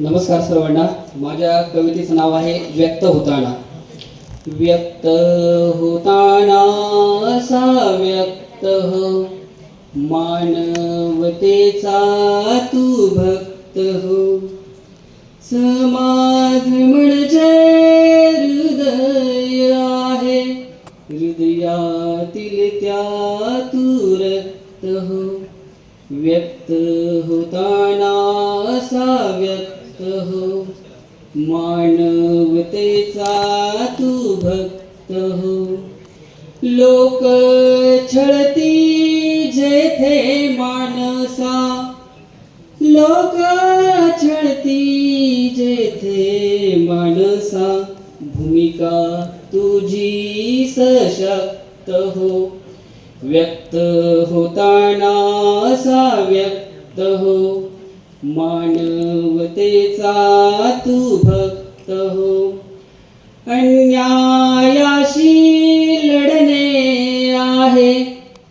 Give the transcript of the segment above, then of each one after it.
नमस्कार सर्वांना. माझ्या कवितेचं नाव आहे व्यक्त होताना. व्यक्त होताना असा व्यक्त हो. मानवतेचा तू भक्त हो. समाज म्हणजे हृदय आहे. हृदयातील त्या तू रक्त हो. व्यक्त होताना असा व्यक्त हो. मानवतेचा तू भक्त हो. लोक छळती जेथे मानसा. लोक छळती जेथे मानसा. भूमिका तुझी सशक्त हो. व्यक्त होताना असा व्यक्त हो. मानवतेचा तू भक्त हो. अन्यायाशी लढणे आहे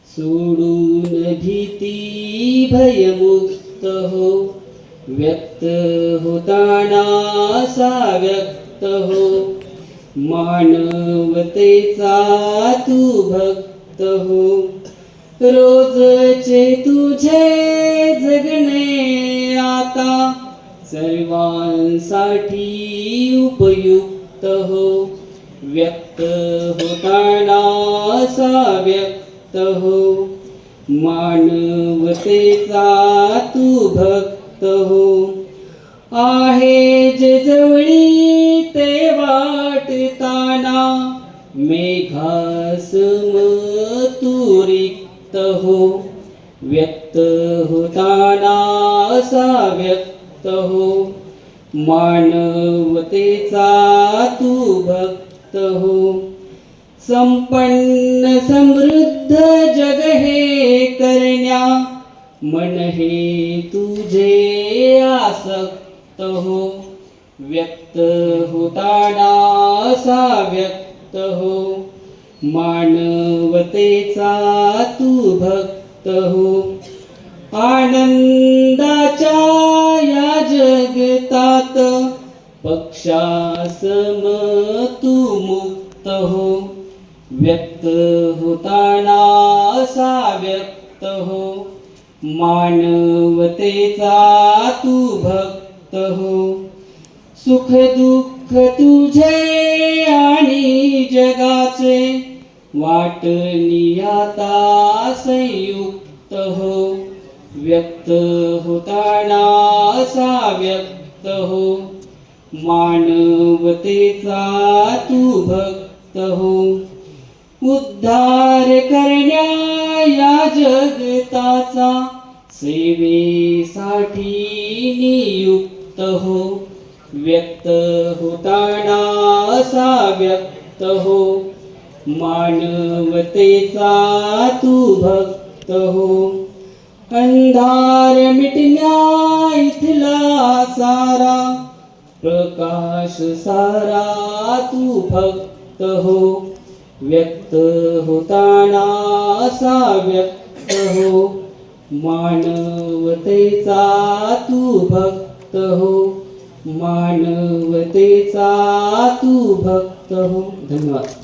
सोडून भीती भयमुक्त हो. व्यक्त होताना असा व्यक्त हो. मानवतेचा तू भक्त हो. रोजचे तुझे जगणे आता सर्वांसाठी उपयुक्त हो. व्यक्त होताना असा व्यक्त हो. मानवतेचा तू भक्त हो. आहे जे जवळी ते वाटताना मेघासम तू रिक्त हो. व्यक्त होताना असा व्यक्त हो. मानवतेचा तू भक्त हो. संपन्न समृद्ध जग हे करण्या मन हे तुझे आसक्त हो. व्यक्त होताना असा व्यक्त हो. मानवतेचा तू भक्त हो आनंदाच्या या जगतात पक्षासम तू मुक्त हो व्यक्त होताना असा व्यक्त हो मानवतेचा तू भक्त हो सुख दुःख तुझे आणि जगाचे वाट नियाता संयुक्त हो व्यक्त होताना असा व्यक्त हो. मानवतेचा तू भक्त हो. उद्धार करण्या या जगताचा सेवेसाठी नियुक्त हो. व्यक्त होताना असा व्यक्त हो. मानवतेचा तू भक्त हो. अंधार मिटण्या इथला सारा प्रकाश सारा तू भक्त हो. व्यक्त होताना असा व्यक्त हो. मानवतेचा तू भक्त हो. मानवतेचा तू भक्त हो. धन्यवाद.